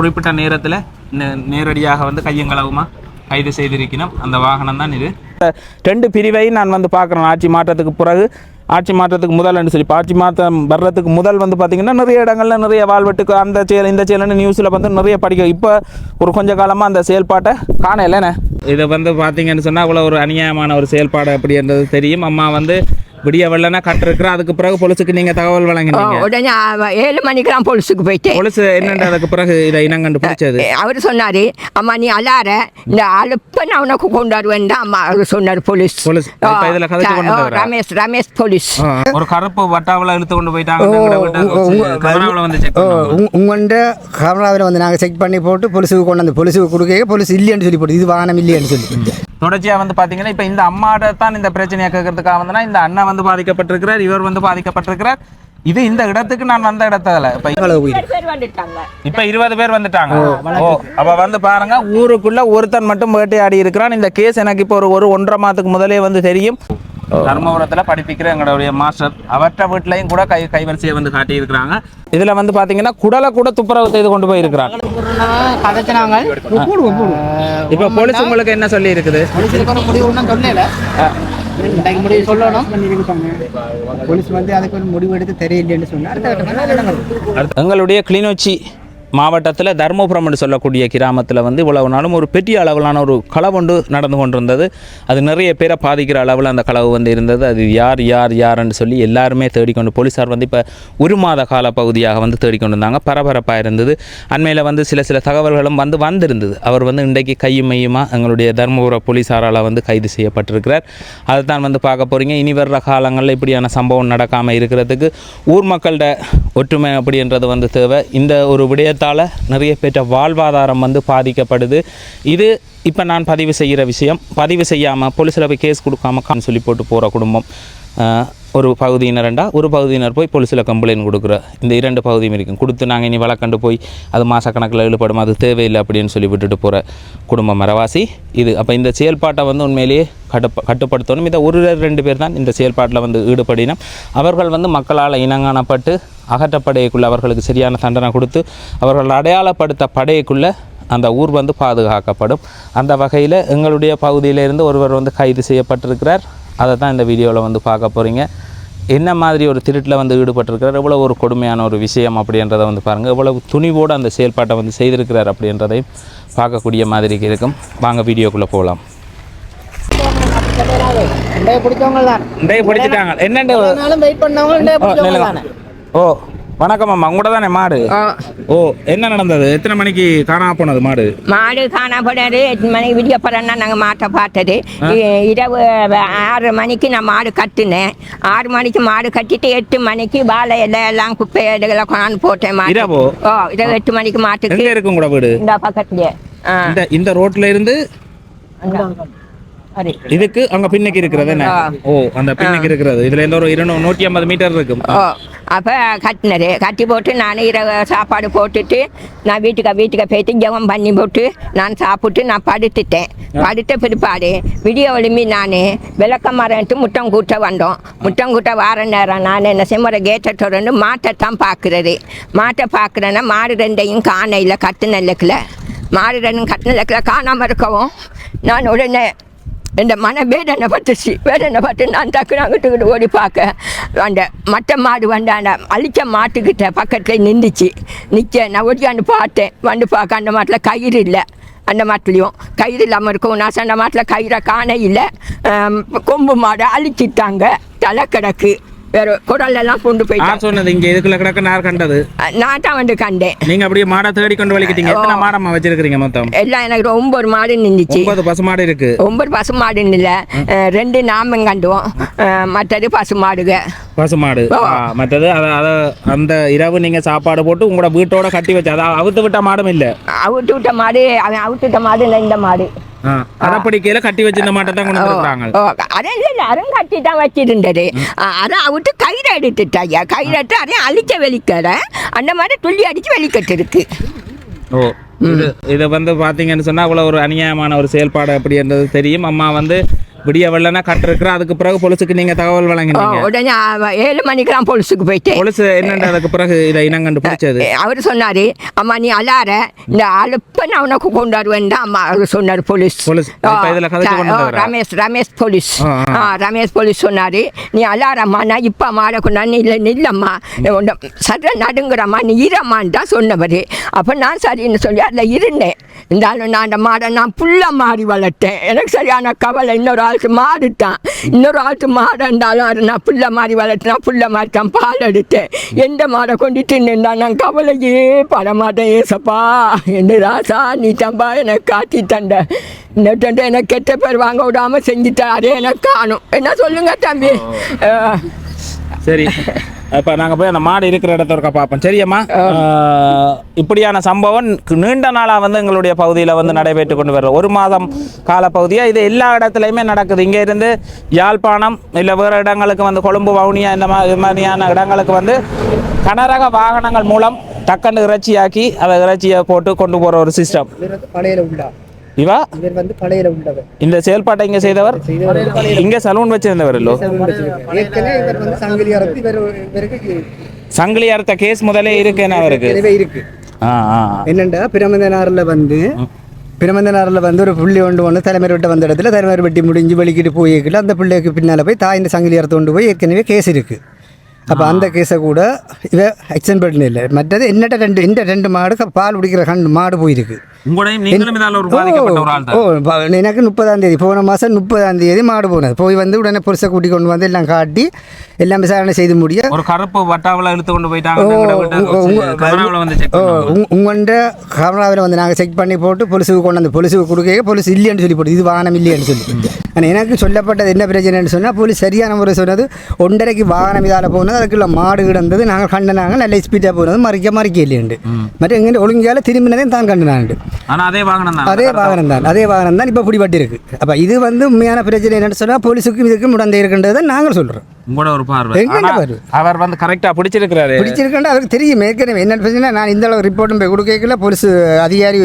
குறிப்பிட்ட நேரத்தில் நேரடியாக வந்து கையங்களவுமா கைது செய்திருக்கணும். அந்த வாகனம் தான் இது. ரெண்டு பிரிவை நான் வந்து பார்க்குறேன். ஆட்சி மாற்றத்துக்கு பிறகு ஆட்சி மாற்றத்துக்கு முதல்னு சொல்லி ஆட்சி மாற்றம் வர்றதுக்கு முதல் வந்து பார்த்திங்கன்னா நிறைய இடங்கள்ல நிறைய வாழ்வெட்டுக்கு அந்த செயல் இந்த செயல்னு நியூஸில் வந்து நிறைய படிக்க இப்போ ஒரு கொஞ்ச காலமாக அந்த செயல்பாட்டை காணலைண்ணே. இதை வந்து பார்த்தீங்கன்னு சொன்னால் அவ்வளோ ஒரு அநியாயமான ஒரு செயல்பாடு அப்படின்றது தெரியும். அம்மா வந்து விடிய வெள்ளனா கட்டிருக்கிறோம் அதுக்கு பிறகு பொலிசுக்கு நீங்கள் தகவல் வழங்கினீங்க. உடனே ஏழு மணிக்கெல்லாம் பொலிசுக்கு போயிட்டேன் பொலிசு என்னென்ன அதுக்கு பிறகு இதை இனங்கண்டு பிடிச்சது? அவர் சொன்னாரு அம்மா நீ அலார இந்த அழுப்ப நான் உனக்கு கொண்டு வருவேன் தான் அம்மா அவர் சொன்னார் போலீஸ். போலீஸ். இதுல? ரமேஷ் ரமேஷ் போலீஸ். ஒரு கருப்பு வட்டாவில் இழுத்து கொண்டு போயிட்டாங்க. உங்கள்கிட்ட கேமராவில் வந்து நாங்கள் செக் பண்ணி போட்டு போலீஸுக்கு கொண்டு வந்து போலீஸுக்கு கொடுக்க போலீஸ் இல்லைன்னு சொல்லி போட்டு இது வாகனம் இல்லைன்னு சொல்லி. தொடர்ச்சியா வந்து பாத்தீங்கன்னா இப்ப இந்த அம்மாட தான் இந்த பிரச்சனையை கேட்கறதுக்காக வந்தனா இந்த அண்ணன் வந்து பாதிக்கப்பட்டிருக்கிறார் இவர் வந்து பாதிக்கப்பட்டிருக்கிறார். இது இந்த இடத்துக்கு நான் வந்த இடத்துல இப்ப இப்ப இருபது பேர் வந்துட்டாங்க. ஓ அப்ப வந்து பாருங்க ஊருக்குள்ள ஒருத்தன் மட்டும் வேட்டையாடி இருக்கிறான். இந்த கேஸ் எனக்கு இப்போ ஒரு ஒரு ஒன்றரை மாதத்துக்கு முதலே வந்து தெரியும். தர்மபுரத்தில் படிப்பிக்கிற எங்களுடைய மாஸ்டர். அவற்ற வீட்லையும் கூட கை கைவரிசையை வந்து காட்டியிருக்கிறாங்க. இதுல வந்து பாத்தீங்கன்னா குடலை கூட துப்புரவு செய்து கொண்டு போயிருக்கிறாங்க. இப்போ போலீஸ் உங்களுக்கு என்ன சொல்லி இருக்குது முடிவு சொல்லணும். போலீஸ் வந்து அதுக்கு ஒரு முடிவு எடுத்து தெரியலன்னு சொன்னா அடுத்த கட்டமாக நடக்கும் எங்களுடைய கிளிநொச்சி மாவட்டத்தில் தர்மபுரம் என்று சொல்லக்கூடிய கிராமத்தில் வந்து இவ்வளவு நாளும் ஒரு பெரிய அளவிலான ஒரு களவொண்டு நடந்து கொண்டிருந்தது. அது நிறைய பேரை பாதிக்கிற அளவில் அந்த களவு வந்து இருந்தது. அது யார் யார் யாருன்னு சொல்லி எல்லாருமே தேடிக்கொண்டு போலீஸார் வந்து இப்போ ஒரு மாத கால பகுதியாக வந்து தேடிக்கொண்டு இருந்தாங்க பரபரப்பாக இருந்தது. அண்மையில் வந்து சில சில தகவல்களும் வந்து வந்திருந்தது. அவர் வந்து இன்றைக்கு கையும் மையுமாக எங்களுடைய தர்மபுர போலீஸாரால் வந்து கைது செய்யப்பட்டிருக்கிறார். அதை தான் வந்து பார்க்க போகிறீங்க இனி வர்ற காலங்களில் இப்படியான சம்பவம் நடக்காமல் இருக்கிறதுக்கு ஊர் மக்கள்கிட்ட ஒற்றுமை அப்படின்றது வந்து தேவை. இந்த ஒரு விடயத்தால் நிறைய பேர்ட்ட வாழ்வாதாரம் வந்து பாதிக்கப்படுது. இது இப்போ நான் பதிவு செய்கிற விஷயம். பதிவு செய்யாமல் போலீஸில் போய் கேஸ் கொடுக்காம கான் சொல்லி போட்டு போகிற குடும்பம். ஒரு பகுதியினரண்டா ஒரு பகுதியினர் போய் போலீஸில் கம்ப்ளைண்ட் கொடுக்குற. இந்த இரண்டு பகுதியும் இருக்கும். கொடுத்து நாங்கள் இனி வழக்கண்டு போய் அது மாதக்கணக்கில் ஈடுபடும் அது தேவையில்லை அப்படின்னு சொல்லி விட்டுட்டு போகிற குடும்பம் மரவாசி இது. அப்போ இந்த செயல்பாட்டை வந்து உண்மையிலேயே கட்டுப்ப கட்டுப்படுத்தணும். இதை ஒரு ரெண்டு பேர் தான் இந்த செயல்பாட்டில் வந்து ஈடுபடினோம். அவர்கள் வந்து மக்களால் இனங்காணப்பட்டு அகற்றப்படையக்குள்ளே அவர்களுக்கு சரியான தண்டனை கொடுத்து அவர்கள் அடையாளப்படுத்த படையக்குள்ளே அந்த ஊர் வந்து பாதுகாக்கப்படும். அந்த வகையில் எங்களுடைய பகுதியிலிருந்து ஒருவர் வந்து கைது செய்யப்பட்டிருக்கிறார். அதை தான் இந்த வீடியோவில் வந்து பார்க்க போகிறீங்க என்ன மாதிரி ஒரு திருட்டில் வந்து ஈடுபட்டிருக்கிறார்? எவ்வளோ ஒரு கொடுமையான ஒரு விஷயம் அப்படின்றத வந்து பாருங்கள் எவ்வளவு துணிவோடு அந்த செயல்பாட்டை வந்து செய்திருக்கிறார் அப்படின்றதையும் பார்க்கக்கூடிய மாதிரி இருக்கும். வாங்க வீடியோக்குள்ளே போகலாம் பிடிச்சவங்க தான் பிடிச்சிட்டாங்க. வெயிட் பண்ணவங்க ஓ, வணக்கம் அம்மா. உங்களோட தானே மாடு ஓ என்ன நடந்தது? எத்தனை மணிக்கு காணாம போனது மாடு? மாடு காணப்படுறது எட்டு மணிக்கு விடிய போகிறேன்னா நாங்கள் மாட்டை பார்த்தது. இரவு ஆறு மணிக்கு நான் மாடு கட்டினேன். ஆறு மணிக்கு மாடு கட்டிட்டு எட்டு மணிக்கு வாழை இலை எல்லாம் குப்பை இதெல்லாம் கொண்டாந்து போட்டேன் இரவோ? ஓ இரவு எட்டு மணிக்கு மாட்டுக்கு. எங்க இருக்கு உங்களோட வீடு? இந்த பக்கத்துலயே. இந்த இந்த ரோட்ல இருந்து? இதுக்கு அங்க பின்னுக்கு இருக்கிறது என்ன. ஓ அந்த பின்னுக்கு இருக்கிறது. இதுல இருந்து ஒரு இருநூறு நூற்றி ஐம்பது மீட்டர் இருக்கும் ஓ அப்போ கட்டினது. கட்டி போட்டு நான் இரவு சாப்பாடு போட்டுட்டு நான் வீட்டுக்கு வீட்டுக்கு போயிட்டு ஜெபம் பண்ணி போட்டு நான் சாப்பிட்டு நான் படுத்துட்டேன். படுத்த பிற்பாடு விடிய ஒளிமி நான் விளக்க மரம்ட்டு முட்டம் கூட்ட வந்தோம். முட்டம் கூட்ட வார நேரம் நான் என்ன செம்மற கேட்டை திறந்து மாட்டை தான் பார்க்குறது மாட்டை பார்க்குறேன்னா மாடு ரெண்டையும் காணையில் கட்டின லெக்கில். மாடு ரெண்டும் கட்டின லெக்கில் காணாமல் இருக்கவும் நான் உடனே இந்த மன வேதனை பட்டுச்சு. வேதனை பட்டு நான் டக்குனு அங்கிட்டு ஓடி பார்க்க. அந்த மற்ற மாடு வந்து அந்த அழிச்ச மாட்டுக்கிட்ட பக்கத்தில் நின்றுச்சு. நிற்க நான் ஓடியாந்து பார்த்தேன். வந்து பார்க்க அந்த மாட்டில் கயிறு இல்லை. அந்த மாட்டிலையும் கயிறு இல்லாமல் இருக்கும். நான் அந்த மாட்டில் கயிறை காண இல்லை. கொம்பு மாடை அழிச்சிட்டாங்க. தலை கிடக்கு. வேறு குடலெல்லாம் கொண்டு போயிட்டாங்க யார் சொன்னது இங்க இதுக்குள்ள கிடக்கு யார் கண்டது. நான் தான் வந்து கண்டேன். நீங்க அப்படியே மாடை தேடி கொண்டு வலிக்கிட்டீங்க. எத்தனை மாடம்மா வச்சிருக்கிறீங்க மொத்தம்? எல்லாம் எனக்கு ரொம்ப ஒரு மாடு நின்றுச்சு ஒன்பது பசு மாடு இருக்கு. ஒன்பது பசு மாடுன்னு இல்லை ரெண்டு நாமம் கண்டுவோம். மற்றது பசு மாடுங்க பசு மாடு. மற்றது அத அந்த இரவு நீங்க சாப்பாடு போட்டு உங்களோட வீட்டோட கட்டி வச்சு அதை அவுத்து விட்ட மாடும் இல்ல? அவுட்டு விட்ட மாடு அவன் அவுட்டு விட்ட மாடு இல்லை இந்த மாடு. அரைப்படிக்கையில கட்டி வச்சு இந்த மாட்டை தான் கொண்டு வந்துருக்காங்க ஓ அதான் இல்லை அரும் கட்டி தான் வச்சிருந்தது. அதான் அவுட்டு கயிறை எடுத்துட்டாங்க கயிறை எடுத்து அதையும் அழிச்ச வெளிக்கடை அந்த மாதிரி துள்ளி அடிச்சு வெளிக்கட்டு இருக்கு. ஓ இது இதை வந்து பார்த்தீங்கன்னு சொன்னால் அவ்வளோ ஒரு அநியாயமான ஒரு செயல்பாடு அப்படின்றது தெரியும். அம்மா வந்து விடிய வெள்ளனா கட்டிருக்கிற அதுக்கு பிறகு பொலிசுக்கு நீங்க தகவல் வழங்கினீங்க. உடனே ஏழு மணிக்கெல்லாம் பொலிசுக்கு போயிட்டேன். பொலிசு என்னண்டு அதுக்கு பிறகு இதை இனங்கண்டு பிடிச்சது? அவர் சொன்னாரு அம்மா நீ அலார இந்த அழுப்ப நான் உனக்கு கொண்டு வருவேன். தான் அம்மா அவர் சொன்னார் police? Ramesh Ramesh police. Ramesh police சொன்னாரு நீ அலாரம்மா நான் இப்ப மாட கொண்டாந்து இல்லை நில்லம்மா. சர நடுங்குறம்மா நீ இரம்மான்னு தான் சொன்னவர். அப்போ நான் சரின்னு சொல்லி அதில் இருந்தேன். இருந்தாலும் நான் அந்த மாடை நான் புள்ள மாறி வளர்த்தேன். எனக்கு சரியான கவலை இன்னொரு ஆளுக்கு மாடு தான் இன்னொரு ஆளுக்கு மாடு இருந்தாலும் அது நான் புள்ள மாறி வளர்த்தேன் புள்ள மாதிரி தான் பால் எடுத்தேன். எந்த மாடை கொண்டுட்டு நின்றா நான் கவலையே பட மாட்டேன் ஏசப்பா. என்ன ராசா நீ தம்பா எனக்கு காட்டி தந்த. இன்னொட்டு எனக்கு கெட்ட பேர் வாங்க விடாம செஞ்சுட்டா அதே எனக்கு காணும். என்ன சொல்லுங்க தம்பி? சரி. அப்ப நாங்க போய் அந்த மாடு இருக்கிற இடத்த ஒருக்கா பார்ப்போம். சரியம்மா? இப்படியான சம்பவம் நீண்ட நாளா வந்து எங்களுடைய பகுதியில வந்து நடைபெற்று கொண்டு வர்ற ஒரு மாதம் கால பகுதியா இது எல்லா இடத்துலையுமே நடக்குது. இங்க இருந்து யாழ்ப்பாணம் இல்ல வேற இடங்களுக்கு வந்து கொழும்பு வவுனியா இந்த மாதிரியான இடங்களுக்கு வந்து கனரக வாகனங்கள் மூலம் டக்குன்னு இறைச்சியாக்கி அதை இறைச்சியை போட்டு கொண்டு போற ஒரு சிஸ்டம் இவா? இவர் வந்து பழையில உள்ளவர் இந்த செயல்பாட்டை இங்க செய்தவர்? இங்க சலூன் வச்சிருந்தவர் இல்லோ? ஏற்கனவே இவர் வந்து சங்கிலி இவர் இவருக்கு சங்கிலி அறுத்த கேஸ் முதலே இருக்குன்னு அவருக்கு? எனவே இருக்கு. என்னண்டா பிரமந்தனாரில் வந்து பிரமந்தனாரில் வந்து ஒரு புள்ளி ஒன்று ஒன்று தலைமையை விட்டு வந்த இடத்துல தலைமையை வெட்டி முடிஞ்சு வெளிக்கிட்டு போயிருக்கல அந்த பிள்ளைக்கு பின்னால் போய் தாய் இந்த சங்கிலி அறுத்து கொண்டு போய் ஏற்கனவே கேஸ் இருக்குது அப்போ அந்த கேஸை கூட இவ எக்ஸ்டென்ட் பண்ணல இல்லை. மற்றது என்னட்ட ரெண்டு இந்த ரெண்டு மாடு பால் குடிக்கிற கண்டு மாடு போயிருக்கு. எனக்கு முப்பதாம் தேதி போன மாதம் முப்பதாம் தேதி மாடு போனது. போய் வந்து உடனே புருஷை கூட்டி கொண்டு வந்து எல்லாம் காட்டி எல்லாம் விசாரணை செய்து முடிய ஒரு கருப்பு வட்டாவில் இழுத்து கொண்டு போயிட்டாங்க. உங்கள்கிட்ட கேமராவில் வந்து நாங்கள் செக் பண்ணி போட்டு பொலிசுக்கு கொண்டு வந்து பொலிசுக்கு கொடுக்க பொலிஸ் இல்லைன்னு சொல்லி போட்டு இது வாகனம் இல்லைன்னு சொல்லி. ஆனால் எனக்கு சொல்லப்பட்டது என்ன பிரச்சனைன்னு சொன்னால் போலீஸ் சரியான முறை சொன்னது ஒன்றரைக்கு வாகனம் இதால் போனது அதுக்குள்ள மாடு கிடந்தது நாங்கள் கண்டனாங்க நல்ல ஸ்பீடாக போனது மறிக்க மறிக்க இல்லையுண்டு மற்ற எங்கே ஒழுங்கால திரும்பினதே தான் கண்டுனாண்டு. ஆனா அதே வாகனம் தான். அதே வாகனம் தான் அதே வாகனம் தான் இப்போ பிடிபட்டு இருக்கு அப்போ இது வந்து உண்மையான பிரச்சனை என்னன்னு சொன்னால் போலீஸுக்கும் இதுக்கும் முடந்தை இருக்குன்றதை நாங்கள் சொல்கிறோம் உங்களோட ஒரு பார்வை? அவர் வந்து கரெக்டா பிடிச்சிருக்கிறாரு. பிடிச்சிருக்கேன் அவருக்கு தெரியும் ஏற்கனவே. என்ன பிரச்சனை நான் இந்த அளவு ரிப்போர்ட்டும் போய் கொடுக்கல போலீஸ் அதிகாரி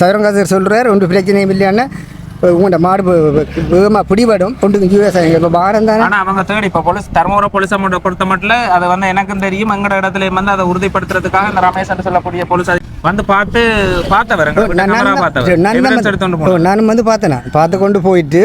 சதுரங்காசர் சொல்கிறார் ஒன்றும் பிரச்சனையும் இல்லையான்னு. உங்கள்கிட்ட மாடு வேகமாக பிடிபடும். கொண்டு யூஎஸ் இப்போ பாரம் தானே? ஆனால் அவங்க தேடி இப்போ போலீஸ் தர்மபுர போலீஸ் அமௌண்ட் கொடுத்த மட்டும் அதை வந்து எனக்கும் தெரியும் எங்களோட இடத்துல வந்து அதை உறுதிப்படுத்துறதுக்காக இந்த ரமேஷ் சொல்லக்கூடிய போலீஸ் வந்து பார்த்து பார்த்தவர் நான் வந்து பார்த்தேன். பார்த்து கொண்டு போயிட்டு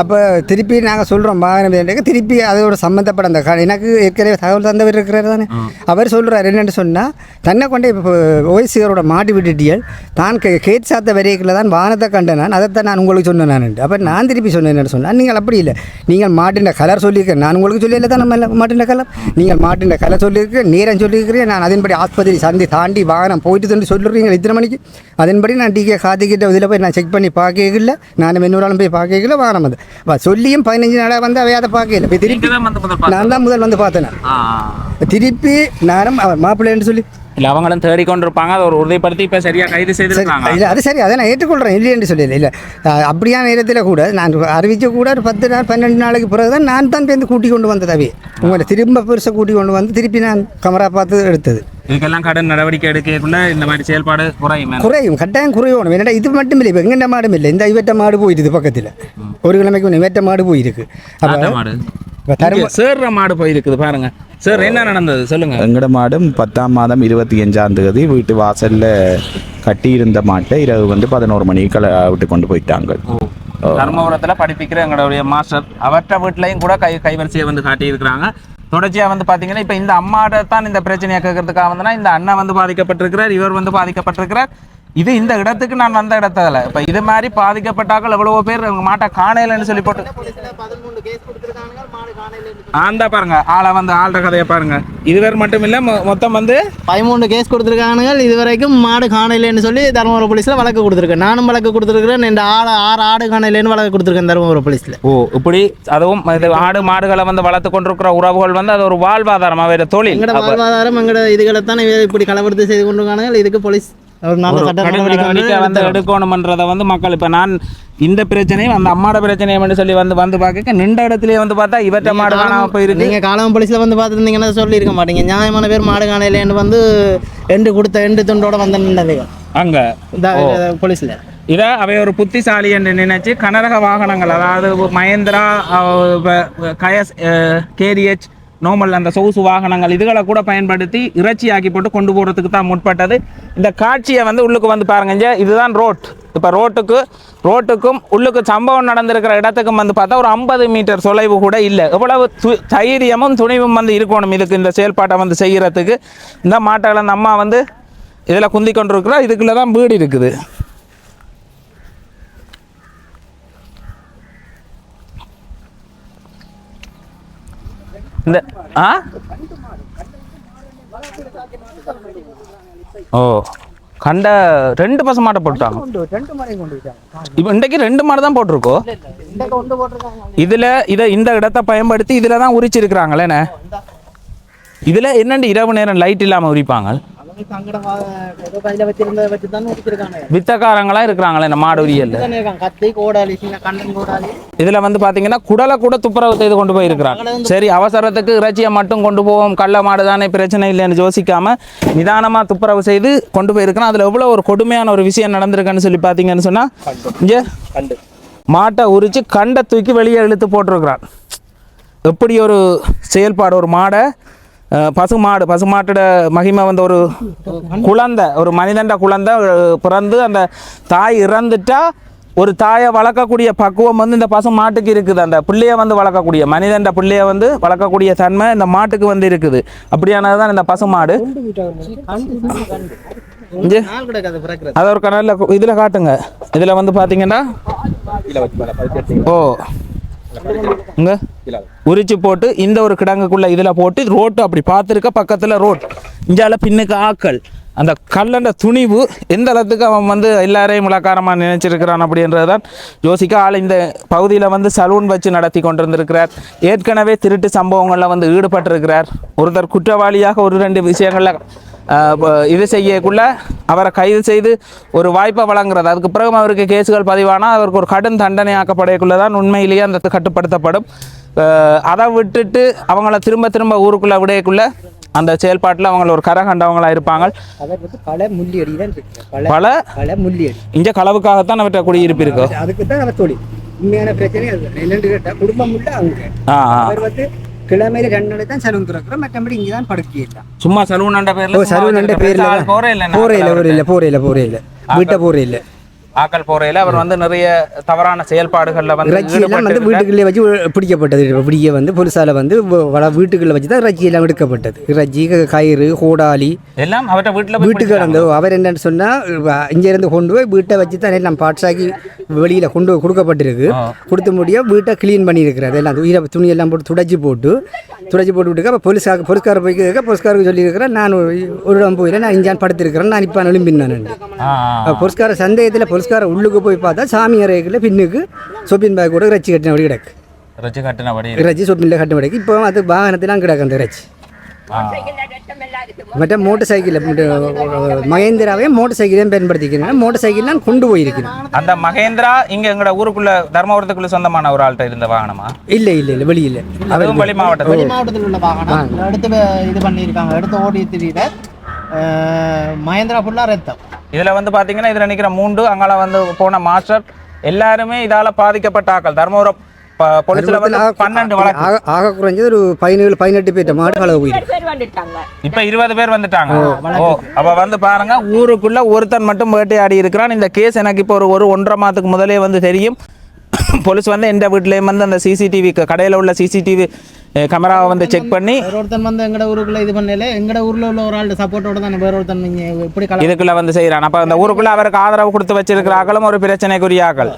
அப்போ திருப்பி நாங்கள் சொல்கிறோம் வாகனம் திருப்பி அதோட சம்மந்தப்பட்ட அந்த எனக்கு ஏற்கனவே தகவல் தந்தவர் இருக்கிறார் தானே? அவர் சொல்கிறார் என்னென்னு சொன்னால் தன்னை கொண்டே இப்போ ஓய்சியரோட மாட்டு விட்டுட்டியல். தான் கே கேட் சாத்த வரைக்கில் தான் வாகனத்தை கண்டேன் நான். அதைத்தான் நான் உங்களுக்கு சொன்னேன் நான். அப்போ நான் திருப்பி சொன்னேன் என்னென்னு சொன்னால் நீங்கள் அப்படி இல்லை. நீங்கள் மாட்டின் கலர் சொல்லியிருக்கேன் நான் உங்களுக்கு சொல்லல தான் நம்ம மாட்டின் கலர். நீங்கள் மாட்டின் கலர் சொல்லியிருக்கேன் நேரம் சொல்லியிருக்கிறேன் நான் அதன்படி ஆஸ்பத்திரி சந்தி தாண்டி வாகனம் போயிட்டு தந்து சொல்லிடுறீங்க இத்தனை மணிக்கு? அதன்படி நான் டிகே காத்திக்கிட்ட இதில் போய் நான் செக் பண்ணி பார்க்கல நான் இன்னொரு போய் பார்க்கல வாகனம் வந்து வா, சொல்லியும் பதினஞ்சு நாளாக வந்து அவைய அதை பார்க்கல போய் திருப்பி. நான் தான் முதல் வந்து பார்த்தேன். திருப்பி நானும் மாப்பிள்ளைன்னு சொல்லி. இல்ல அவங்களும் தேடிக்கொண்டிருப்பாங்க. அதை ஒரு உறுதிப்படுத்தி இப்ப சரியா கைது செய்திருக்காங்க இல்லை அது சரி அதை நான் ஏற்றுக்கொள்கிறேன் இல்லைன்னு சொல்லல இல்லை. அப்படியான நேரத்தில் கூட நான் அறிவிச்ச கூட ஒரு பத்து நாள் பன்னெண்டு நாளைக்கு பிறகு தான் நான் தான் பேருந்து கூட்டி கொண்டு வந்ததாவே உங்களை திரும்ப பெருசை கூட்டி கொண்டு வந்து திருப்பி நான் கமரா பார்த்து எடுத்தது. இதுக்கெல்லாம் கடன் நடவடிக்கை எடுக்கக்குள்ள இந்த மாதிரி செயல்பாடு குறையும் குறையும் கட்டாயம் குறையணும் என்னடா இது மட்டும் இல்லை இப்போ எங்கெண்ட மாடும் இல்லை இந்த இவட்ட மாடு போயிடுது பக்கத்தில். ஒரு கிழமைக்கு முன்ன இவட்ட மாடு போயிருக்கு. அப்போ மாடு. சேர்ற மாடு போயிருக்குது பாருங்க. சார் என்ன நடந்தது? சொல்லுங்க. எங்கட மாடும் பத்தாம் மாதம் இருபத்தி அஞ்சாம் தேதி வீட்டு வாசல்ல கட்டியிருந்த மாட்டை இரவு வந்து பதினோரு மணிக்கு விட்டு கொண்டு போயிட்டாங்க. தர்மபுரத்துல படிப்பிக்கிற எங்களுடைய மாஸ்டர் அவற்ற வீட்லயும் கூட கை கைவரிசையை வந்து காட்டி தொடர்ச்சியாக வந்து பாத்தீங்கன்னா இப்போ இந்த அம்மாட்ட தான் இந்த பிரச்சனையை கேட்கறதுக்காக வந்துன்னா இந்த அண்ணன் வந்து பாதிக்கப்பட்டிருக்கிறார் இவர் வந்து பாதிக்கப்பட்டிருக்கிறார். இது இந்த இடத்துக்கு நான் வந்த இடத்துல. இப்ப இது மாதிரி பாதிக்கப்பட்டாக்கள் எவ்வளவோ பேர் அவங்க மாட்டை காணையிலன்னு சொல்லி போட்டு அந்த பாருங்க ஆளை வந்து ஆள்ற கதையை பாருங்க. இதுவர் மட்டும் இல்ல மொத்தம் வந்து பதிமூணு கேஸ் கொடுத்துருக்கானுங்க இது வரைக்கும் மாடு காணலைன்னு சொல்லி தருமபுரம் போலீஸில் வழக்கு கொடுத்துருக்கேன் நானும் வழக்கு கொடுத்துருக்கிறேன். இந்த ஆடு ஆறு ஆடு காணலைன்னு வழக்கு கொடுத்துருக்கேன் தருமபுரம் போலீஸில் ஓ இப்படி? அதுவும் இது ஆடு மாடுகளை வந்து வளர்த்து கொண்டிருக்கிற உறவுகள் வந்து அது ஒரு வாழ்வாதாரம் அவர தொழில்? எங்களோட வாழ்வாதாரம் எங்களோட இதுகளை தான் இப்படி கலவரத்தை செய்து கொண்டிருக்கானுங்க இதுக்கு போலீஸ் வந்து எடுக்கணும்ன்றதை வந்து மக்கள் இப்ப நான் இந்த பிரச்சனையும் அந்த அம்மாட பிரச்சனையும் சொல்லி வந்து வந்து பார்க்க நின்ற இடத்துலயே வந்து பார்த்தா இவற்ற மாடு காணாம போயிருக்கு. நீங்க காலம் போலீஸ்ல வந்து பார்த்துருந்தீங்கன்னா சொல்லியிருக்க மாட்டீங்க. நியாயமான பேர் மாடு காணையிலேன்னு வந்து எண்டு கொடுத்த எண்டு துண்டோட வந்து நின்றதுங்க அங்க. போலீஸில். இதை அவை ஒரு புத்திசாலி என்று நினைச்சு கனரக வாகனங்கள் அதாவது மகேந்திரா கயஸ் கேரியச் நோமல் அந்த சொகுசு வாகனங்கள் இதுகளை கூட பயன்படுத்தி இறைச்சி ஆக்கி போட்டு கொண்டு போகிறதுக்கு தான் முற்பட்டது. இந்த காட்சியை வந்து உள்ளுக்கு வந்து பாருங்க இதுதான் ரோட் இப்போ ரோட்டுக்கு ரோட்டுக்கும் உள்ளுக்கு சம்பவம் நடந்திருக்கிற இடத்துக்கும் வந்து பார்த்தா ஒரு ஐம்பது மீட்டர் தொலைவு கூட இல்லை. எவ்வளவு து- தைரியமும் துணிவும் வந்து இருக்கணும் இதுக்கு இந்த செயல்பாட்டை வந்து செய்கிறதுக்கு இந்த மாட்டை நம்ம அம்மா வந்து இதில் குந்தி கொண்டிருக்கிறோம் இதுக்குள்ளே தான் வீடு இருக்குது. இந்த ஆ? ஓ கண்ட ரெண்டு பசு மாட்டை போட்டாங்க விட்டாங்க இப்போ இன்றைக்கு ரெண்டு மாடு தான் போட்டிருக்கோம் இதில் இதை இந்த இடத்தை பயன்படுத்தி இதில் தான் உரிச்சிருக்கிறாங்களேண்ணே இதில் என்னண்டு இரவு நேரம் லைட் இல்லாமல் உரிப்பாங்க? வித்தக்காரங்களாம் இருக்கிறாங்களே இந்த மாடு சின்ன கோடாலி இதில் வந்து பார்த்தீங்கன்னா குடலை கூட துப்புரவு செய்து கொண்டு போயிருக்கிறாங்க. சரி அவசரத்துக்கு இறைச்சியை மட்டும் கொண்டு போவோம். கள்ள மாடு தானே பிரச்சனை இல்லைன்னு யோசிக்காம நிதானமாக துப்புரவு செய்து கொண்டு போயிருக்கிறோம் அதில் எவ்வளோ ஒரு கொடுமையான ஒரு விஷயம் நடந்திருக்குன்னு சொல்லி பார்த்தீங்கன்னு சொன்னால் இங்கே மாட்டை உரித்து கண்டை தூக்கி வெளியே இழுத்து போட்டிருக்கிறான். எப்படி ஒரு செயல்பாடு ஒரு மாடை பசு மாடு பசு மாட்டோட மகிமை வந்து ஒரு குழந்தை ஒரு மனிதண்ட குழந்தை பிறந்து அந்த தாய் இறந்துட்டா ஒரு தாயை வளர்க்கக்கூடிய பக்குவம் வந்து இந்த பசு மாட்டுக்கு இருக்குது. அந்த பிள்ளைய வந்து வளர்க்கக்கூடிய மனிதண்ட பிள்ளைய வந்து வளர்க்கக்கூடிய தன்மை இந்த மாட்டுக்கு வந்து இருக்குது. அப்படியானது தான் இந்த பசு மாடு. இங்கே அதை ஒரு கணல இதில் காட்டுங்க. இதில் வந்து பார்த்தீங்கன்னா ஓ இங்க? உரிச்சு போட்டு இந்த ஒரு கிடங்குக்குள்ள இதில் போட்டு ரோட்டு அப்படி பார்த்துருக்க பக்கத்தில் ரோட். இஞ்சால பின்னுக்கு ஆக்கள். அந்த கல்லண்ட துணிவு எந்த அளவுக்கு அவன் வந்து எல்லாரையும் முழக்காரமாக நினைச்சிருக்கிறான் அப்படின்றது தான் யோசிக்க ஆள் இந்த பகுதியில் வந்து சலூன் வச்சு நடத்தி கொண்டிருந்திருக்கிறார். ஏற்கனவே திருட்டு சம்பவங்களில் வந்து ஈடுபட்டிருக்கிறார். ஒருத்தர் குற்றவாளியாக ஒரு ரெண்டு விஷயங்களில் இது செய்யக்குள்ள அவரை கைது செய்து ஒரு வாய்ப்பை வழங்குறது. அதுக்கு பிறகு அவருக்கு கேஸுகள் பதிவானால் அவருக்கு ஒரு கடும் தண்டனை ஆக்கப்படக்குள்ள தான் உண்மையிலேயே அந்த கட்டுப்படுத்தப்படும். அதை விட்டுட்டு அவங்கள திரும்ப திரும்ப ஊருக்குள்ளே விடையக்குள்ள அந்த செயல்பாட்டில் அவங்கள ஒரு கரை கண்டவங்களா இருப்பாங்க பல முள்ளி அடி தான் பல பல இங்கே களவுக்காகத்தான் அவர்கிட்ட குடியிருப்பு இருக்கு அதுக்கு தான் அவர் தொழில். உண்மையான பிரச்சனை அது என்னென்னு கேட்டால் குடும்பம் அவர் வந்து கிழமையில ரெண்டு நாள் தான் செலவு திறக்கிறோம். மற்றபடி இங்கே தான் படுக்கையில்லை சும்மா சலூனண்ட பேர்ல சருவனண்ட பேர்ல போறே இல்லை போறே இல்லை போறே இல்லை போறே இல்லை வீட்டை போறே இல்லை. ஆக்கள் போறையில அவர் வந்து நிறைய தவறான செயல்பாடுகள்ல வந்து இறைச்சி எல்லாம் வந்து. வீட்டுக்குள்ளே வச்சு பிடிக்கப்பட்டது. பிடிக்க வந்து போலீஸால வந்து வள வீட்டுக்குள்ள வச்சு தான் இறைச்சி எல்லாம் எடுக்கப்பட்டது. இறைச்சி கயிறு கோடாலி எல்லாம் அவர்கிட்ட வீட்டுல வீட்டுக்கு கடந்து அவர் என்னன்னு சொன்னால் இங்கேருந்து கொண்டு போய் வீட்டை வச்சு தான் எல்லாம் பார்ட்ஸாக்கி வெளியில் கொண்டு கொடுக்கப்பட்டிருக்கு. கொடுத்த முடிய வீட்டை க்ளீன் பண்ணியிருக்கிறாரு. எல்லாம் துணியை துணியெல்லாம் போட்டு துடைச்சி போட்டு துடைச்சி போட்டு விட்டுக்க அப்போ போலீஸ்கார போலீஸ்கார போய் கேட்க சொல்லியிருக்கிறேன் நான் ஒரு- இடம் போயில நான் இஞ்சான் படுத்திருக்கிறேன். நான் இப்போ எழும்பினான். போலீஸ்கார சந்தேகத்தில் போலீஸ்கார உள்ளுக்கு போய் பார்த்தா சாமி அறைக்குள்ள பின்னுக்கு சொப்பின் பேக் கூட இறைச்சி கட்டினபடி கிடக்கு ரச்சு கட்டினபடி. இறைச்சி சொப்பின்ல கட்டின கிடக்கு இப்போ அது வாகனத்திலாம் கிடக்கு அந்த இறைச்சி. மற்ற மோட்டர் சைக்கிள் மகேந்திராவே மோட்டர் சைக்கிளையும் பயன்படுத்திக்கிறேன் மோட்டர் சைக்கிள் நான் கொண்டு போயிருக்கிறேன் அந்த மகேந்திரா இங்க எங்கட ஊருக்குள்ள தர்மபுரத்துக்குள்ள சொந்தமான ஒரு ஆள்கிட்ட இருந்த வாகனமா இல்லை இல்லை இல்லை வெளியில் அதுவும் வெளி மாவட்டத்தில் வெளி மாவட்டத்தில் உள்ள வாகனம் எடுத்து இது பண்ணியிருக்காங்க எடுத்து ஓடி திரியிற மகேந்திரா ஃபுல்லாக ரத்தம் இதுல வந்து பாத்தீங்கன்னா இதுல நிக்கிற மூண்டு அங்கால வந்து போன மாஸ்டர் எல்லாருமே இதால பாதிக்கப்பட்ட ஆக்கள். தர்மபுரம் போலீஸ்ல வந்து பன்னெண்டு வழக்கு. ஆக ஆக குறைஞ்சது ஒரு பதினேழு பதினெட்டு மாடு பேர் வந்துட்டாங்க. இப்ப இருபது பேர் வந்துட்டாங்க. ஓ. அப்ப வந்து பாருங்க ஊருக்குள்ள ஒருத்தன் மட்டும் வேட்டையாடி இருக்கிறான். இந்த கேஸ் எனக்கு இப்போ ஒரு ஒரு ஒன்றரை மாதத்துக்கு முதலே வந்து தெரியும். போலீஸ் வந்து எந்த வீட்லேயும் வந்து அந்த சிசிடிவி கடையில் உள்ள சிசிடிவி கேமராவை வந்து செக் பண்ணி ஒருத்தன் வந்து எங்கட ஊருக்குள்ள இது பண்ணல எங்கட ஊர்ல உள்ள ஒரு ஆள் சப்போர்ட்டோட தான் வேற ஒருத்தன் கல இதுக்குள்ள வந்து செய்கிறான் அப்போ அந்த ஊருக்குள்ள அவருக்கு ஆதரவு கொடுத்து வச்சிருக்கிற ஆக்களும் ஒரு பிரச்சனைக்குரிய ஆக்கள்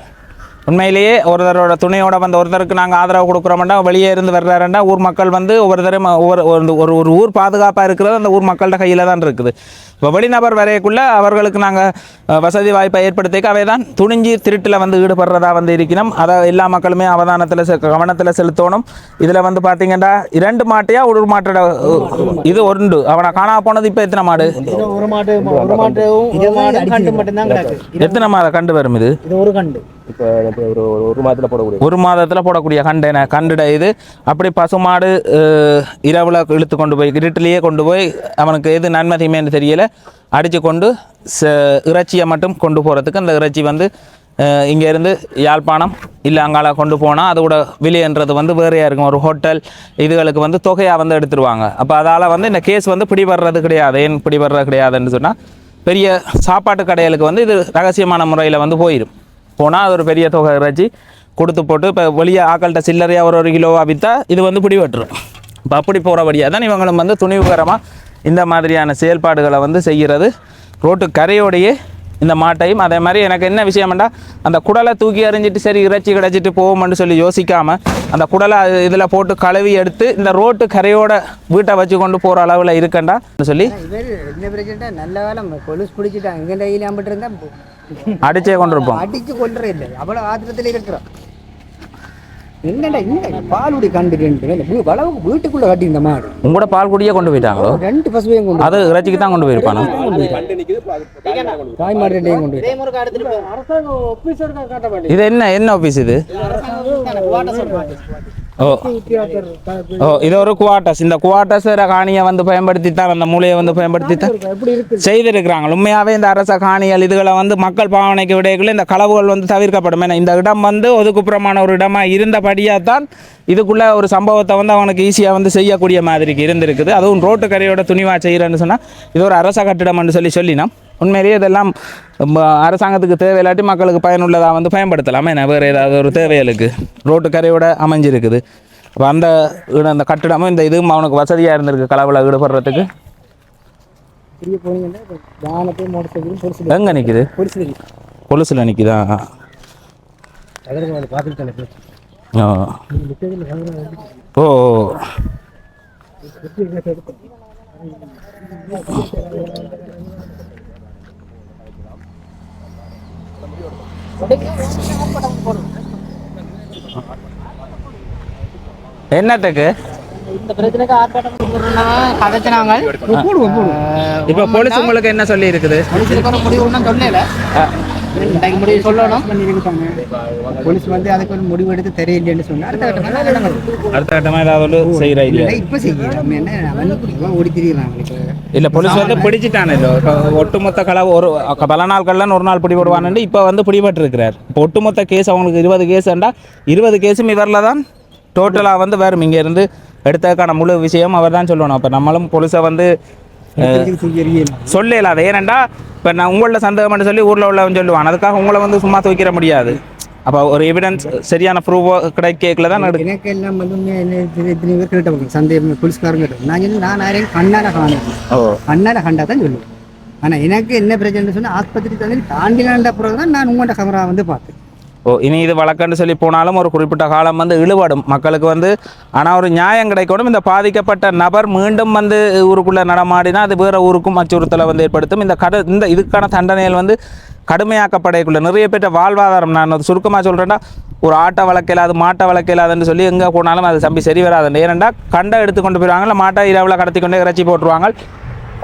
உண்மையிலேயே ஒருத்தரோட துணையோட வந்து ஒருத்தருக்கு நாங்கள் ஆதரவு கொடுக்குறோம்டா வெளியே இருந்து வர்றாருண்டா ஊர் மக்கள் வந்து ஒவ்வொருத்தரும் ஒவ்வொரு ஒரு ஒரு ஊர் பாதுகாப்பாக இருக்கிறது அந்த ஊர் மக்கள்கிட்ட கையில் தான் இருக்குது. இப்போ வெளிநபர் வரையக்குள்ள அவர்களுக்கு நாங்கள் வசதி வாய்ப்பை ஏற்படுத்திக்க அவை தான் துணிஞ்சு திருட்டில் வந்து ஈடுபடுறதா வந்து இருக்கணும். அதை எல்லா மக்களுமே அவதானத்தில் கவனத்தில் செலுத்தணும். இதில் வந்து பார்த்தீங்கன்னா இரண்டு மாட்டையா ஒரு மாட்டோட இது ஒன்று அவனை காணா போனது இப்போ எத்தனை மாடு? ஒரு மாடு கண்டு எத்தனை வரும் இது ஒரு கண்டு. இப்போ ஒரு ஒரு மாதத்தில் போடக்கூடிய. ஒரு மாதத்தில் போடக்கூடிய கண்டன கண்டுட இது. அப்படி பசுமாடு அஹ், இரவுல இழுத்து கொண்டு போய் இருட்டிலேயே கொண்டு போய் அவனுக்கு எது நன்மை தீமைன்னு தெரியல அடித்து கொண்டு ச இறைச்சியை மட்டும் கொண்டு போகிறதுக்கு அந்த இறைச்சி வந்து இங்கேருந்து யாழ்ப்பாணம் இல்லை அங்கால கொண்டு போனால் அதோட விலைன்றது வந்து வேறையாக இருக்கும். ஒரு ஹோட்டல் இதுகளுக்கு வந்து தொகையாக வந்து எடுத்துருவாங்க. அப்போ அதால் வந்து இந்த கேஸ் வந்து பிடிபடுறது கிடையாது. ஏன் பிடிபடுறது கிடையாதுன்னு சொன்னால் பெரிய சாப்பாட்டு கடைகளுக்கு வந்து இது ரகசியமான முறையில் வந்து போயிடும் போனால் அது ஒரு பெரிய தொகை இறைச்சி கொடுத்து போட்டு இப்போ வெளியே ஆக்கள்கிட்ட சில்லறையாக ஒரு ஒரு கிலோவாக விற்றா இது வந்து பிடிபட்டுரும். இப்போ அப்படி போகிறபடியாக தான் இவங்களும் வந்து துணிவுகரமாக இந்த மாதிரியான செயல்பாடுகளை வந்து செய்கிறது. ரோட்டு கரையோடையே இந்த மாட்டையும். அதே மாதிரி எனக்கு என்ன விஷயம்டா அந்த குடலை தூக்கி எறிஞ்சிட்டு சரி இறைச்சி கிடச்சிட்டு போவோம்னு சொல்லி யோசிக்காமல் அந்த குடலை இதில் போட்டு கழுவி எடுத்து இந்த ரோட்டு கரையோட வீட்டை வச்சு கொண்டு போகிற அளவில் இருக்கண்டா சொல்லி. என்ன பிரச்சனை நல்ல வேலை கொலுசு பிடிச்சிட்டான் இங்கே கையில் அம்பிட்டு இருந்தால் அடிச்சே கொண்டு இருப்போம் அடிச்சு கொள்றே இல்லை. அவ்வளோ ஆத்திரத்தில் இருக்கிறோம் என்னடா இந்த பாலுடி கண்டு ரெண்டு வளவுக்கு வீட்டுக்குள்ள கட்டி இந்த மாடு உங்களோட பால் குடியே கொண்டு போயிட்டாங்களோ? ரெண்டு பசுவையும் கொண்டு அது இறைச்சிக்கு தான் கொண்டு போயிருப்பானோ? தாய் மாடு ரெண்டையும் கொண்டு போய் இது என்ன என்ன ஆஃபீஸ் இது? ஓ. ஓ இது ஒரு குவார்ட்டர்ஸ் இந்த குவார்ட்டர்ஸ் காணியை வந்து பயன்படுத்தி தான் அந்த மூலையை வந்து பயன்படுத்தி தான் செய்திருக்கிறாங்க. உண்மையாகவே இந்த அரச காணிகள் இதுகளை வந்து மக்கள் பாவனைக்கு விடைக்குள்ள இந்த களவுகள் வந்து தவிர்க்கப்படும். ஏன்னா இந்த இடம் வந்து ஒதுக்குப்புறமான ஒரு இடமா இருந்தபடியாக தான் இதுக்குள்ள ஒரு சம்பவத்தை வந்து அவனுக்கு ஈஸியாக வந்து செய்யக்கூடிய மாதிரிக்கு இருந்திருக்குது. அதுவும் ரோட்டு கரையோட துணிவாக செய்கிறேன்னு சொன்னால் இது ஒரு அரச கட்டிடம்னு சொல்லி சொல்லினோம். உண்மையிலேயே இதெல்லாம் ம, அரசாங்கத்துக்கு தேவையில்லாட்டி மக்களுக்கு பயனுள்ளதாக வந்து பயன்படுத்தலாமே என்ன? வேறு ஏதாவது ஒரு தேவைகளுக்கு? ரோட்டு கரையோட அமைஞ்சிருக்குது. இப்போ அந்த இடம் அந்த கட்டிடமும் இந்த இதுவும் அவனுக்கு வசதியாக இருந்திருக்கு கலவில் ஈடுபடுறதுக்கு? எங்கே நிற்குது கொலுசில் நிற்குதா அதற்கு ஓ ஓ. என்னத்துக்கு? இந்த பிரச்சனைக்கு ஆர்ப்பாட்டம் கதைச்சினாங்க. இப்போ போலீஸ் உங்களுக்கு என்ன சொல்லி இருக்குது இதுக்கு ஒரு முடிவு ஒன்றும் சொல்லல. முடிவு சொல்லணும். போலீஸ் வந்து அதுக்கு ஒரு முடிவு எடுத்து தெரியலைன்னு சொன்னா அடுத்த நடக்கும்? அடுத்த கட்டமாக ஏதாவது ஒன்று செய்கிற இல்லையா? இப்போ செய்யலாம். என்ன அவன் குடிக்குவா? ஓடி அவனுக்கு. இல்ல போலீஸ் வந்து பிடிச்சிட்டானே ஒட்டுமொத்த கலவு ஒரு பல நாட்கள்ல ஒரு நாள் பிடிபடுவான்னு இப்போ வந்து பிடிபட்டு இருக்கிறார் இப்போ ஒட்டுமொத்த கேஸ் அவங்களுக்கு இருபது கேஸ்ண்டா இருபது கேஸும் இவரில் தான் டோட்டலாக வந்து வரும் இங்க இருந்து எடுத்ததுக்கான முழு விஷயம் அவர் தான் சொல்லணும். அப்போ நம்மளும் போலீஸை வந்து சொல்லல அது ஏனண்டா இப்போ நான் உங்களோட சந்தேகம்னு சொல்லி ஊரில் உள்ளவன் சொல்லுவான். அதுக்காக உங்களை வந்து சும்மா துவைக்கிற முடியாது. அப்போ ஒரு எவிடன்ஸ் சரியான ப்ரூஃபோ கிடைக்கல தான் எடுக்க எனக்கு எல்லாம் வந்து சந்தேகம் போலீஸ்காரங்க நான் நான் யாரையும் கண்ணால காணும் கண்ணால கண்டா தான் சொல்லுவேன். ஆனா எனக்கு என்ன பிரச்சனை சொன்னா ஆஸ்பத்திரி தாண்டி தாண்டிலாண்ட பிறகு தான் நான் உங்கள்கிட்ட கேமரா வந்து பார்த்தேன். ஓ இனி இது வழக்கன்னு சொல்லி போனாலும் ஒரு குறிப்பிட்ட காலம் வந்து இழுபடும். மக்களுக்கு வந்து ஆனால் ஒரு நியாயம் கிடைக்கணும். இந்த பாதிக்கப்பட்ட நபர் மீண்டும் வந்து ஊருக்குள்ளே நடமாடினா அது வேறு ஊருக்கும் அச்சுறுத்தலை வந்து ஏற்படுத்தும். இந்த கட இந்த இதுக்கான தண்டனைகள் வந்து கடுமையாக்கப்படையக்குள்ள நிறைய பேர்ட்ட வாழ்வாதாரம் நான் அது சுருக்கமாக சொல்கிறேன்னா ஒரு ஆட்டை வளர்க்கலாது மாட்டை வளர்க்கலாதுன்னு சொல்லி எங்கே போனாலும் அது தம்பி சரி வராது ஏனெண்டா கண்டை எடுத்து கொண்டு போயிடுவாங்க இல்லை மாட்டை இரவில் கடத்தி கொண்டே இறைச்சி போட்டுருவாங்க.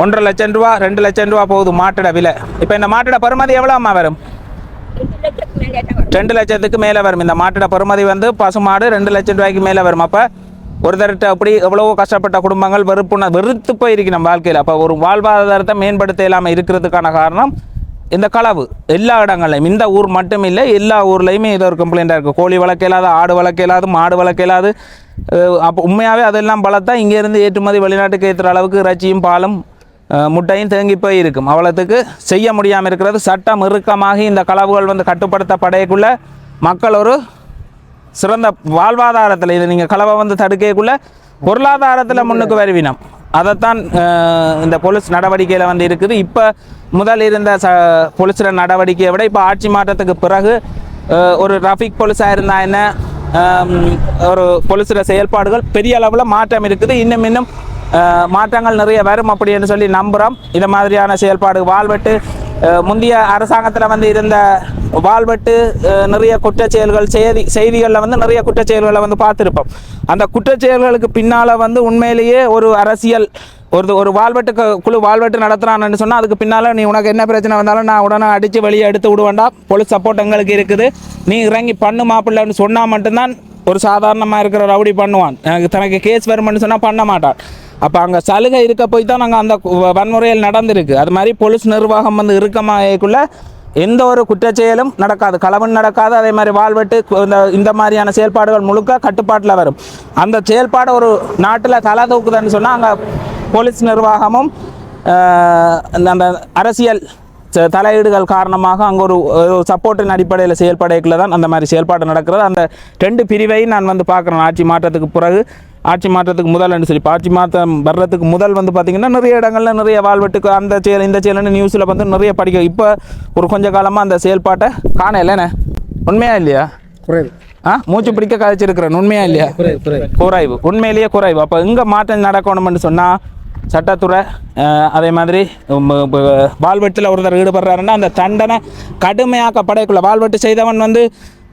ஒன்றரை லட்சம் ரூபா ரெண்டு லட்சம் ரூபா போகுது மாட்டோட விலை. இப்போ இந்த மாட்டோட பருமதி எவ்வளோ அம்மா வரும்? ரெண்டு லட்சத்துக்கு மேலே வரும். இந்த மாட்டோட பெறுமதி வந்து பசுமாடு ரெண்டு லட்சம் ரூபாய்க்கு மேலே வரும். அப்போ ஒருத்தர்கிட்ட அப்படி எவ்வளவோ கஷ்டப்பட்ட குடும்பங்கள் வெறுப்புண வெறுத்து போயிருக்கு நம்ம வாழ்க்கையில். அப்போ ஒரு வாழ்வாதாரத்தை மேம்படுத்த இல்லாமல் இருக்கிறதுக்கான காரணம் இந்த களவு. எல்லா இடங்கள்லையும். இந்த ஊர் மட்டும் இல்லை எல்லா ஊர்லேயுமே இது ஒரு கம்ப்ளைண்ட்டாக இருக்குது கோழி வளர்க்க இல்லாது ஆடு வளர்க்க இல்லாது மாடு வளர்க்க இல்லாது அப்போ உண்மையாகவே அதெல்லாம் பலத்தான் இங்கேருந்து ஏற்றுமதி வெளிநாட்டுக்கு ஏற்றுற அளவுக்கு இறைச்சியும் பாலும் முட்டையும் தேங்கி போய் இருக்கும். அவ்வளோத்துக்கு செய்ய முடியாமல் இருக்கிறது. சட்டம் இறுக்கமாகி இந்த களவுகள் வந்து கட்டுப்படுத்தப்படையக்குள்ள மக்கள் ஒரு சிறந்த வாழ்வாதாரத்தில் இது நீங்கள் களவை வந்து தடுக்கக்குள்ள பொருளாதாரத்தில் முன்னுக்கு வருவினம். அதைத்தான் இந்த போலீஸ் நடவடிக்கையில் வந்து இருக்குது. இப்போ முதல் இருந்த ச போலீஸில் நடவடிக்கையை விட இப்போ ஆட்சி மாற்றத்துக்கு பிறகு ஒரு ரஃபிக் போலீஸாக இருந்தா என்ன ஒரு போலீஸில் செயல்பாடுகள் பெரிய அளவில் மாற்றம் இருக்குது. இன்னும் இன்னும் மாற்றங்கள் நிறைய வரும் அப்படின்னு சொல்லி நம்புகிறோம் இந்த மாதிரியான செயல்பாடு வாழ்வெட்டு முந்தைய அரசாங்கத்தில் வந்து இருந்த வாழ்வெட்டு நிறைய குற்றச்செயல்கள் செய்தி செய்திகளில் வந்து நிறைய குற்றச்செயல்களை வந்து பார்த்துருப்போம். அந்த குற்றச்செயல்களுக்கு பின்னால் வந்து உண்மையிலேயே ஒரு அரசியல் ஒரு ஒரு வாழ்வெட்டு குழு வாழ்வெட்டு நடத்துகிறான்னு சொன்னால் அதுக்கு பின்னால் நீ உனக்கு என்ன பிரச்சனை வந்தாலும் நான் உடனே அடித்து வெளியே எடுத்து விடுவேண்டாம் போலீஸ் சப்போர்ட் எங்களுக்கு இருக்குது. நீ இறங்கி பண்ணு மாப்பிள்ளைன்னு சொன்னால் மட்டும்தான் ஒரு சாதாரணமாக இருக்கிற ரவுடி பண்ணுவான். எனக்கு தனக்கு கேஸ் வரும்னு சொன்னால் பண்ண மாட்டான். அப்போ அங்கே சலுகை இருக்க போய் தான் நாங்கள் அந்த வன்முறையில் நடந்திருக்கு. அது மாதிரி போலீஸ் நிர்வாகம் வந்து இறுக்கமாகக்குள்ள எந்த ஒரு குற்றச்செயலும் நடக்காது. களவன் நடக்காது. அதே மாதிரி வாழ்வெட்டு இந்த இந்த மாதிரியான செயல்பாடுகள் முழுக்க கட்டுப்பாட்டில் வரும். அந்த செயல்பாடு ஒரு நாட்டில் தலை தூக்குதுன்னு சொன்னால் அங்கே போலீஸ் நிர்வாகமும் அந்த அந்த அரசியல் ச- தலையீடுகள் காரணமாக அங்கே ஒரு சப்போர்ட்டின் அடிப்படையில் செயல்படைக்குள்ள தான் அந்த மாதிரி செயல்பாடு நடக்கிறது. அந்த ரெண்டு பிரிவையும் நான் வந்து பார்க்குறேன். ஆட்சி மாற்றத்துக்கு பிறகு ஆட்சி மாற்றத்துக்கு முதல்னு சொல்லி ஆட்சி மாற்றம் வர்றதுக்கு முதல் வந்து பார்த்திங்கன்னா நிறைய இடங்கள்ல நிறைய வாழ்வெட்டுக்கு அந்த செயல் இந்த செயல்னு நியூஸில் வந்து நிறைய படிக்க இப்போ ஒரு கொஞ்ச காலமாக அந்த செயல்பாட்டை காணலண்ணே உண்மையா இல்லையா? குறைவு. ஆ மூச்சு பிடிக்க கதைச்சிருக்கிறேன். உண்மையா இல்லையா? குறைவு உண்மையிலேயே குறைவு. அப்போ எங்கே மாற்றம் நடக்கணும்னு சொன்னால் சட்டத்துறை அதே மாதிரி வாழ்வெட்டில் ஒருத்தர் ஈடுபடுறாருன்னா அந்த தண்டனை கடுமையாக்கப்படைக்குள்ள வாழ்வெட்டு செய்தவன் வந்து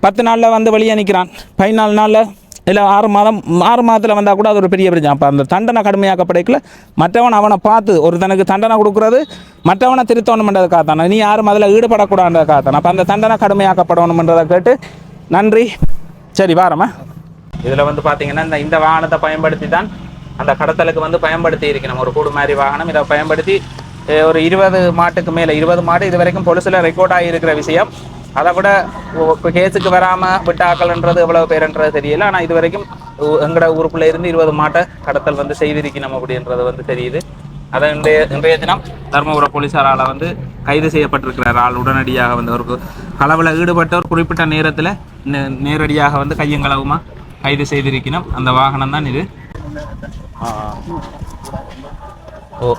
பத்து நாளில் வந்து வெளியே நிற்கிறான் பதினாலு நாளில் இல்லை ஆறு மாதம் ஆறு மாதத்தில் வந்தால் கூட அது ஒரு பெரிய பிரச்சனை. அப்போ அந்த தண்டனை கடுமையாக்கப்படைக்குள்ள மற்றவன் அவனை பார்த்து ஒருத்தனுக்கு தண்டனை கொடுக்குறது மற்றவனை திருத்தணுன்றதுக்காக தானே. நீ யாரும் அதில் ஈடுபடக்கூடாதுன்றதுக்காக தானே. அப்போ அந்த தண்டனை கடுமையாக்கப்படணுமென்றதை கேட்டு நன்றி. சரி வாரம்மா. இதில் வந்து பார்த்தீங்கன்னா இந்த இந்த வாகனத்தை பயன்படுத்தி தான் அந்த கடத்தலுக்கு வந்து பயன்படுத்தி இருக்கணும். ஒரு கூடு மாதிரி வாகனம். இதை பயன்படுத்தி ஒரு இருபது மாட்டுக்கு மேலே இருபது மாடு இது வரைக்கும் பொலிசில் ரெக்கார்ட் ஆகியிருக்கிற விஷயம். அதை விட இப்போ கேஸுக்கு வராமல் விட்டாக்கள்ன்றது எவ்வளோ பேருன்றது தெரியல. ஆனால் இது வரைக்கும் எங்களோட ஊருக்குள்ளே இருந்து இருபது மாட்டை கடத்தல் வந்து செய்திருக்கணும் அப்படின்றது வந்து தெரியுது. அதை இன்றைய இன்றைய தினம் தருமபுரம் போலீசாரால் வந்து கைது செய்யப்பட்டிருக்கிறார் ஆள். உடனடியாக வந்து ஒரு களவில் ஈடுபட்டவர் குறிப்பிட்ட நேரத்தில் நே- நேரடியாக வந்து கையங்களவுமா கைது செய்திருக்கணும் அந்த வாகனம் தான் இது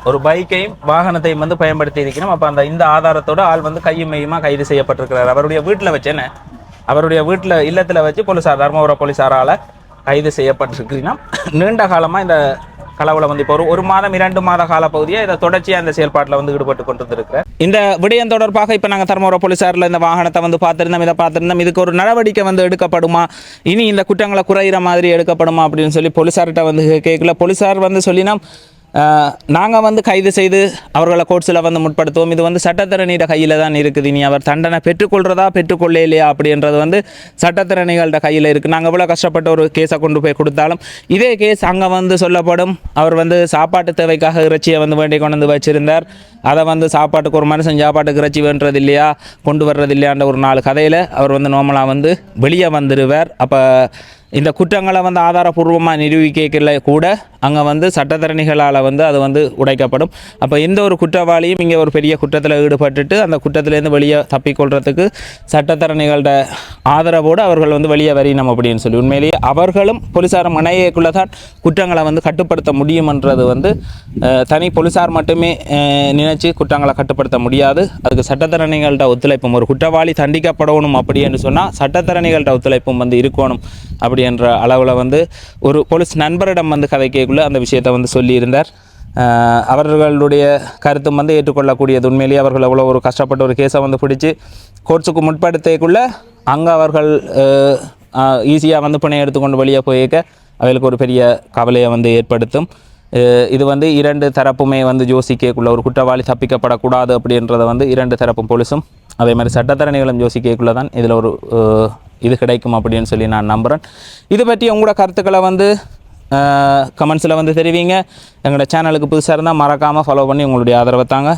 ஒரு பைக்கையும் வாகனத்தையும் வந்து பயன்படுத்தி இருக்கணும் அப்போ அந்த இந்த ஆதாரத்தோட ஆள் வந்து கையும் மையுமா கைது செய்யப்பட்டிருக்கிறார். அவருடைய வீட்டில் வச்சேன்னு அவருடைய வீட்டில் இல்லத்தில் வச்சு போலீஸார் தர்மபுரம் போலீஸாரால் கைது செய்யப்பட்டிருக்கிறீங்கன்னா நீண்ட காலமாக இந்த களவுல வந்து இப்போ ஒரு ஒரு மாதம் இரண்டு மாத கால பகுதியாக இதை தொடர்ச்சியாக இந்த செயல்பாட்டில் வந்து ஈடுபட்டு கொண்டிருக்கிறேன் இந்த விடயம் தொடர்பாக இப்போ நாங்கள் தர்மபுர போலீஸாரில் இந்த வாகனத்தை வந்து பார்த்துருந்தோம் இதை பார்த்துருந்தோம். இதுக்கு ஒரு நடவடிக்கை வந்து எடுக்கப்படுமா? இனி இந்த குற்றங்களை குறையிற மாதிரி எடுக்கப்படுமா அப்படின்னு சொல்லி போலீஸார்கிட்ட வந்து கேட்கல. போலீஸார் வந்து சொல்லினா நாங்கள் வந்து கைது செய்து அவர்களை கோர்ட்ஸில் வந்து முற்படுத்துவோம். இது வந்து சட்டத்திறனிட கையில் தான் இருக்குது. இனி அவர் தண்டனை பெற்றுக்கொள்கிறதா பெற்றுக்கொள்ளே இல்லையா அப்படின்றது வந்து சட்டத்திறனிகள்கிட்ட கையில் இருக்குது நாங்கள் எவ்வளோ கஷ்டப்பட்டு ஒரு கேஸை கொண்டு போய் கொடுத்தாலும் இதே கேஸ் அங்கே வந்து சொல்லப்படும். அவர் வந்து சாப்பாட்டு தேவைக்காக இறைச்சியை வந்து வேண்டி கொண்டு வந்து வச்சுருந்தார். அதை வந்து சாப்பாட்டுக்கு ஒரு மனுஷன் சாப்பாட்டுக்கு இறைச்சி வேண்டுறது இல்லையா கொண்டு வர்றது இல்லையான்ற ஒரு நாலு கதையில் அவர் வந்து நார்மலாக வந்து வெளியே வந்துடுவார் அப்போ இந்த குற்றங்களை வந்து ஆதாரபூர்வமாக நிரூபிக்கல கூட அங்கே வந்து சட்டத்தரணிகளால் வந்து அது வந்து உடைக்கப்படும். அப்போ எந்த ஒரு குற்றவாளியும் இங்கே ஒரு பெரிய குற்றத்தில் ஈடுபட்டுட்டு அந்த குற்றத்திலேருந்து வெளியே தப்பிக்கொள்கிறதுக்கு சட்டத்தரணிகளோட ஆதரவோடு அவர்கள் வந்து வெளியே வரையணும் அப்படின்னு சொல்லி உண்மையிலேயே அவர்களும் போலீஸாரும் இணையக்குள்ளே தான் குற்றங்களை வந்து கட்டுப்படுத்த முடியுமன்றது வந்து தனி போலீஸார் மட்டுமே அஹ், நினைச்சு குற்றங்களை கட்டுப்படுத்த முடியாது. அதுக்கு சட்டத்தரணிகள்ட ஒத்துழைப்பும் ஒரு குற்றவாளி தண்டிக்கப்படணும் அப்படின்னு சொன்னால் சட்டத்தரணிகள்ட ஒத்துழைப்பும் வந்து இருக்கணும். அப்படி அப்படின்ற அளவில் வந்து ஒரு போலீஸ் நண்பரிடம் வந்து கதைக்கக்குள்ள அந்த விஷயத்தை வந்து சொல்லியிருந்தார். அவர்களுடைய கருத்தும் வந்து ஏற்றுக்கொள்ளக்கூடியது. உண்மையிலேயே அவர்கள் அவ்வளோ ஒரு கஷ்டப்பட்ட ஒரு கேஸை வந்து பிடிச்சி கோர்ட்ஸுக்கு முற்படுத்தக்குள்ள அங்கே அவர்கள் ஈஸியாக வந்து பிணை எடுத்துக்கொண்டு வெளியே போயிருக்க அவர்களுக்கு ஒரு பெரிய கவலையை வந்து ஏற்படுத்தும். இது வந்து இரண்டு தரப்புமே வந்து யோசிக்கக்குள்ள ஒரு குற்றவாளி தப்பிக்கப்படக்கூடாது அப்படின்றத வந்து இரண்டு தரப்பும் போலீஸும் அதே மாதிரி சட்டத்தரணிகளும் யோசிக்கக்குள்ள தான் இதில் ஒரு இது கிடைக்கும் அப்படின்னு சொல்லி நான் நம்புகிறேன் இது பற்றி உங்களோட கருத்துக்களை வந்து கமெண்ட்ஸில் வந்து தெரிவிங்க. எங்களோட சேனலுக்கு புதுசாக இருந்தால் மறக்காமல் ஃபாலோ பண்ணி உங்களுடைய ஆதரவை தாங்க.